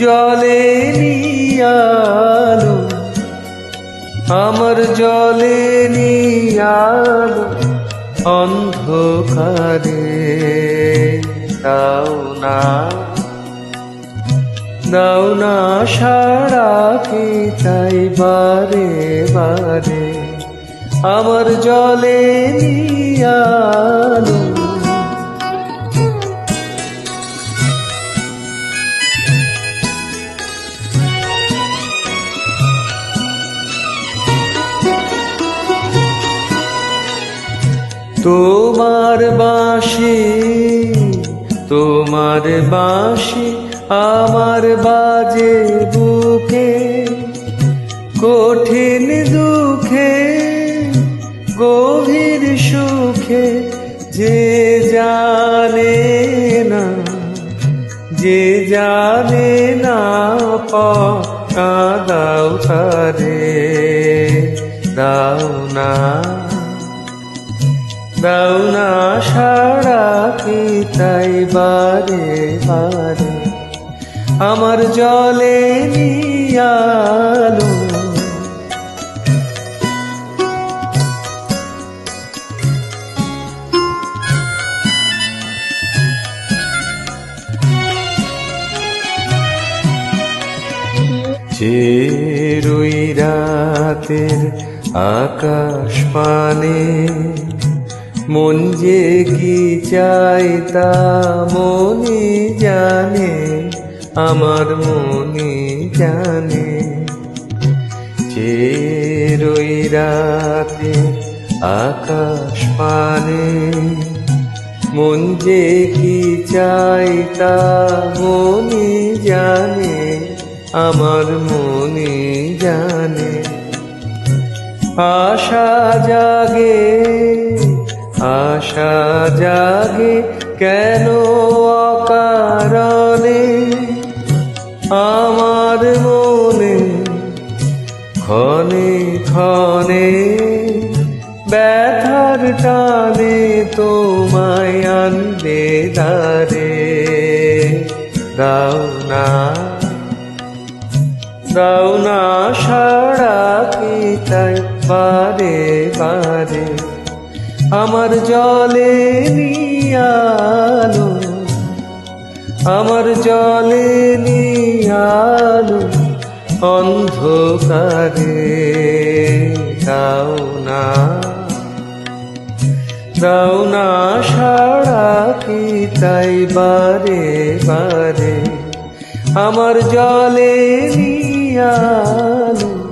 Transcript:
জলে নিয়ালো, আমার জলে নিয়ালো অন্ধকারে। দাও না দাও না সারা কি চাই বারে বারে। আমার জলে নিয়ালো তোমার বাঁশি তোমার বাঁশি আমার বাজে বুকে, কঠিন দুঃখে, গভীর সুখে যে জানে না, যে জানে না পা দাও তারে, দাও না। দাও সারা কি তাই বারে বারে? আমার জলে নিয়ালো রাতের আকাশ পানে মন যে কি চাই তা মনে জানে, আমার মনে জানে। চেরুই রাতে আকাশ পানে, মন যে কি চাই তা মনে জানে, আমার মনে জানে। আশা জাগে আশা জাগে কেন অকারণে? আমার মনে ক্ষণে ক্ষণে ব্যথার টানে তোমায় আনবে দারে দাও না দাও না সারা কি তাই বারে বারে। আমার জলে নিয়ালো, আমার জলে নিয়ালো, অন্ধকারে দাও না দাও না সারা কি তাই বারে বারে, আমার জলে নিয়ালো